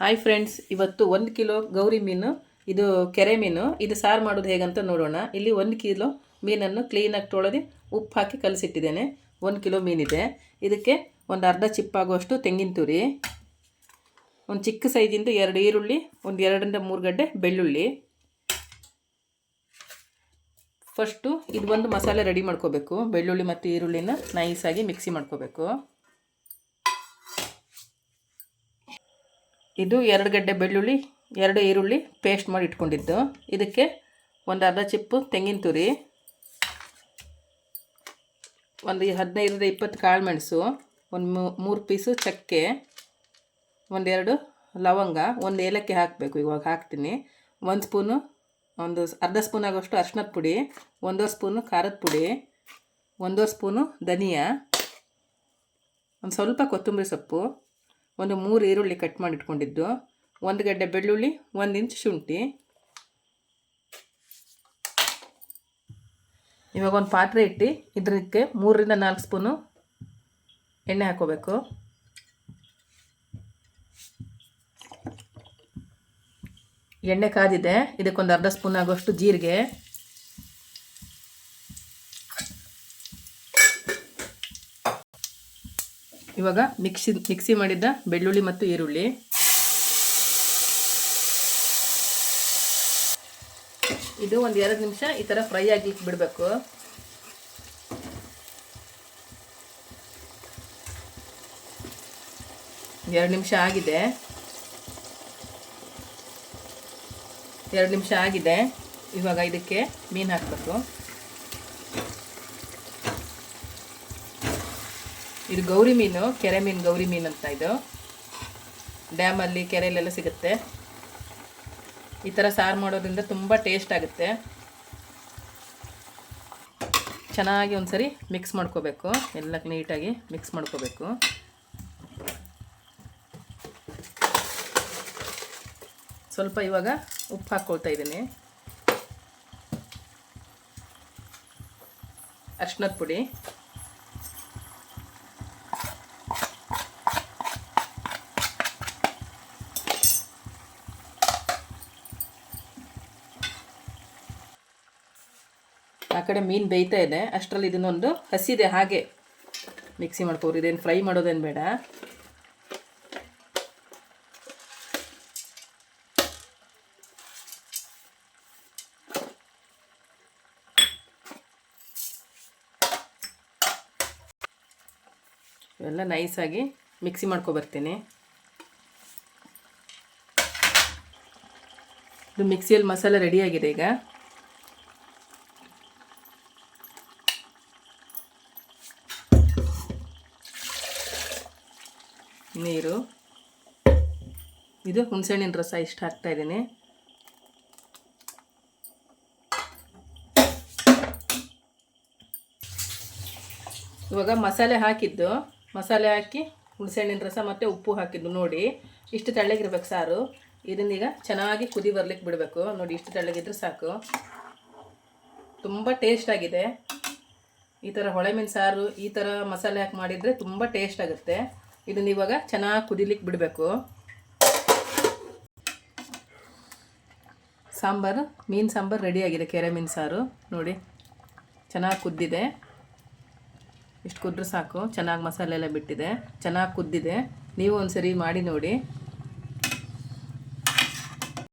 Hi friends ಇವತ್ತು ಒಂದು kilo Gauri ಮೀನು, ಇದು ಕೆರೆ ಮೀನು. ಇದು ಸಾರು ಮಾಡೋದು ಹೇಗಂತ ನೋಡೋಣ. ಇಲ್ಲಿ ಒಂದು ಕಿಲೋ ಮೀನನ್ನು ಕ್ಲೀನಾಗಿ ತೊಳೆದು ಉಪ್ಪು ಹಾಕಿ ಕಲಸಿಟ್ಟಿದ್ದೇನೆ. ಒಂದು ಕಿಲೋ ಮೀನಿದೆ. ಇದಕ್ಕೆ ಒಂದು ಅರ್ಧ ಚಿಪ್ಪಾಗುವಷ್ಟು ತೆಂಗಿನ ತುರಿ, ಒಂದು ಚಿಕ್ಕ ಸೈಜಿಂದು ಎರಡು ಈರುಳ್ಳಿ, ಒಂದು ಎರಡರಿಂದ ಮೂರು ಗಡ್ಡೆ ಬೆಳ್ಳುಳ್ಳಿ. ಫಸ್ಟು ಇದು ಒಂದು ಮಸಾಲೆ ರೆಡಿ ಮಾಡ್ಕೋಬೇಕು. ಬೆಳ್ಳುಳ್ಳಿ ಮತ್ತು ಈರುಳ್ಳಿನ ನೈಸಾಗಿ ಮಿಕ್ಸಿ ಮಾಡ್ಕೋಬೇಕು. ಇದು ಎರಡು ಗಡ್ಡೆ ಬೆಳ್ಳುಳ್ಳಿ, ಎರಡು ಈರುಳ್ಳಿ ಪೇಸ್ಟ್ ಮಾಡಿ ಇಟ್ಕೊಂಡಿದ್ದು. ಇದಕ್ಕೆ ಒಂದು ಅರ್ಧ ಚಿಪ್ಪು ತೆಂಗಿನ ತುರಿ, ಒಂದು ಹದಿನೈದರಿಂದ ಇಪ್ಪತ್ತು ಕಾಳು ಮೆಣಸು, ಒಂದು ಮೂರು ಪೀಸು ಚಕ್ಕೆ ಒಂದೆರಡು ಲವಂಗ, ಒಂದು ಏಲಕ್ಕಿ ಹಾಕಬೇಕು. ಇವಾಗ ಹಾಕ್ತೀನಿ. ಒಂದು ಸ್ಪೂನು, ಒಂದು ಅರ್ಧ ಸ್ಪೂನ್ ಆಗೋಷ್ಟು ಅರ್ಶಿನದ ಪುಡಿ ಒಂದೂವರೆ ಸ್ಪೂನು ಖಾರದ ಪುಡಿ ಒಂದೂವರೆ ಸ್ಪೂನು ಧನಿಯಾ, ಒಂದು ಸ್ವಲ್ಪ ಕೊತ್ತಂಬರಿ ಸೊಪ್ಪು ಒಂದು ಮೂರು ಈರುಳ್ಳಿ ಕಟ್ ಮಾಡಿ ಇಟ್ಕೊಂಡಿದ್ದು ಒಂದು ಗಡ್ಡೆ ಬೆಳ್ಳುಳ್ಳಿ, ಒಂದು ಇಂಚ್ ಶುಂಠಿ. ಇವಾಗ ಒಂದು ಪಾತ್ರೆ ಇಟ್ಟು ಇದಕ್ಕೆ ಮೂರರಿಂದ ನಾಲ್ಕು ಸ್ಪೂನು ಎಣ್ಣೆ ಹಾಕೋಬೇಕು ಎಣ್ಣೆ ಕಾದಿದೆ, ಇದಕ್ಕೊಂದು ಅರ್ಧ ಸ್ಪೂನ್ ಆಗೋಷ್ಟು ಜೀರಿಗೆ. ಇವಾಗ ಮಿಕ್ಸಿ ಮಿಕ್ಸಿ ಮಾಡಿದ್ದ ಬೆಳ್ಳುಳ್ಳಿ ಮತ್ತು ಈರುಳ್ಳಿ. ಇದು ಒಂದು ಎರಡು ನಿಮಿಷ ಈ ಥರ ಫ್ರೈ ಆಗ್ಲಿಕ್ಕೆ ಬಿಡಬೇಕು ಎರಡು ನಿಮಿಷ ಆಗಿದೆ. ಎರಡು ನಿಮಿಷ ಆಗಿದೆ. ಇವಾಗ ಇದಕ್ಕೆ ಮೀನು ಹಾಕಬೇಕು. ಇದು ಗೌರಿ ಮೀನು, ಕೆರೆ ಮೀನು, ಗೌರಿ ಮೀನು ಅಂತ ಇದು. ಡ್ಯಾಮಲ್ಲಿ ಕೆರೆಯಲ್ಲೆಲ್ಲ ಸಿಗುತ್ತೆ. ಈ ಥರ ಸಾರು ಮಾಡೋದ್ರಿಂದ ತುಂಬ ಟೇಸ್ಟ್ ಆಗುತ್ತೆ. ಚೆನ್ನಾಗಿ ಒಂದ್ಸರಿ ಮಿಕ್ಸ್ ಮಾಡ್ಕೋಬೇಕು. ಎಲ್ಲ ನೀಟಾಗಿ ಮಿಕ್ಸ್ ಮಾಡ್ಕೋಬೇಕು. ಸ್ವಲ್ಪ ಇವಾಗ ಉಪ್ಪು ಹಾಕ್ಕೊಳ್ತಾ ಇದ್ದೀನಿ. ಅರ್ಶಿನದ ಪುಡಿ. ಆ ಕಡೆ ಮೀನು ಬೇಯ್ತಾ ಇದೆ. ಅಷ್ಟರಲ್ಲಿ ಇದನ್ನೊಂದು ಹಸಿದೆ, ಹಾಗೆ ಮಿಕ್ಸಿ ಮಾಡ್ಕೋರಿ ಇದೇನು ಫ್ರೈ ಮಾಡೋದೇನು ಬೇಡ. ಇವೆಲ್ಲ ನೈಸಾಗಿ ಮಿಕ್ಸಿ ಮಾಡ್ಕೊಬರ್ತೀನಿ. ಇದು ಮಿಕ್ಸಿಯಲ್ಲಿ ಮಸಾಲೆ ರೆಡಿಯಾಗಿದೆ ಈಗ. ನೀರು. ಇದು ಹುಣಸೆಹಣ್ಣಿನ ರಸ, ಇಷ್ಟು ಹಾಕ್ತಾ ಇದ್ದೀನಿ. ಇವಾಗ ಮಸಾಲೆ ಹಾಕಿದ್ದು. ಮಸಾಲೆ ಹಾಕಿ ಹುಣಸೆಹಣ್ಣಿನ ರಸ ಮತ್ತು ಉಪ್ಪು ಹಾಕಿದ್ದು ನೋಡಿ. ಇಷ್ಟು ತಳ್ಳಗಿರ್ಬೇಕು ಸಾರು. ಇದನ್ನೀಗ ಚೆನ್ನಾಗಿ ಕುದಿ ಬರ್ಲಿಕ್ಕೆ ಬಿಡಬೇಕು. ನೋಡಿ, ಇಷ್ಟು ತಳ್ಳಗಿದ್ರೆ ಸಾಕು. ತುಂಬ ಟೇಸ್ಟ್ ಆಗಿದೆ. ಈ ಥರ ಹೊಳೆ ಮೀನು ಸಾರು, ಈ ಥರ ಮಸಾಲೆ ಹಾಕಿ ಮಾಡಿದರೆ ತುಂಬ ಟೇಸ್ಟ್ ಆಗುತ್ತೆ. ಇದನ್ನ ಇವಾಗ ಚೆನ್ನಾಗಿ ಕುದಿಲಿಕ್ಕೆ ಬಿಡಬೇಕು. ಸಾಂಬಾರು, ಮೀನು ಸಾಂಬಾರು ರೆಡಿಯಾಗಿದೆ ಕೆರೆ ಮೀನು ಸಾರು. ನೋಡಿ, ಚೆನ್ನಾಗಿ ಕುದ್ದಿದೆ. ಇಷ್ಟು ಕುದ್ರೆ ಸಾಕು, ಚೆನ್ನಾಗಿ ಮಸಾಲೆ ಎಲ್ಲ ಬಿಟ್ಟಿದೆ. ಚೆನ್ನಾಗಿ ಕುದ್ದಿದೆ. ನೀವು ಒಂದು ಸರಿ ಮಾಡಿ ನೋಡಿ.